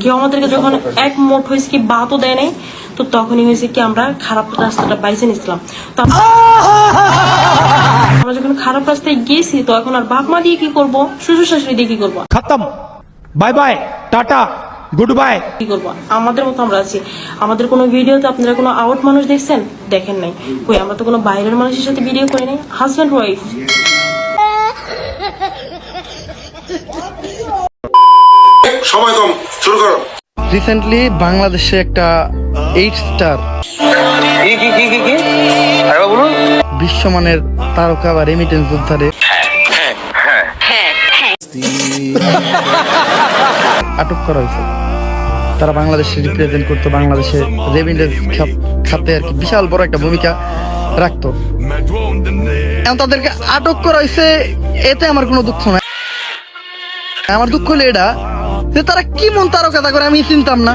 কেউ আমাদেরকে যখন এক মোট হয়েছে কি বাতও দেয় নাই তো তখনই হয়েছে কি আমরা খারাপ রাস্তাটা বাইসে নিয়েছিলাম তো আমরা যখন খারাপ রাস্তায় গেছি তো এখন আর বাপ মা দিয়ে কি করব? শ্বশুর শাশুড়ি দিয়ে কি করব? খতম। Bye bye tata goodbye. কি করব? আমাদের মতো আমরা আছি। আমাদের কোনো ভিডিওতে আপনারা কোনো আউট মানুষ দেখছেন? দেখেন নাই। কই আমরা তো কোনো বাইরের মানুষের সাথে ভিডিও করি নাই? হাজব্যান্ড ওয়াইফ সময় কম শুরু করো। রিসেন্টলি বাংলাদেশে একটা এইট স্টার বিশ্বমানের তারকা বা রেমিটেন্স যোদ্ধারে আটক করা হয়েছে। তারা বাংলাদেশে রিপ্রেজেন্ট করতো বাংলাদেশে রেমিটেন্স খাতে আর কি বিশাল বড় একটা ভূমিকা রাখতো। তাদেরকে আটক করা হয়েছে এতে আমার কোনো দুঃখ নাই। আমার দুঃখ হলো এটা যে তারা কি মন তারকা করে আমি চিনতাম না।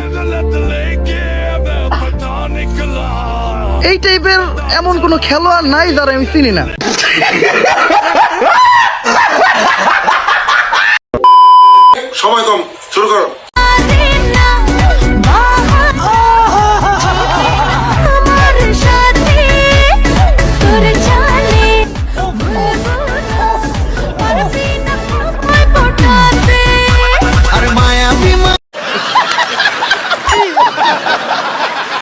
এই টাইপের এমন কোনো খেলোয়াড় নাই যারা আমি চিনি না। সময় কম শুরু করো।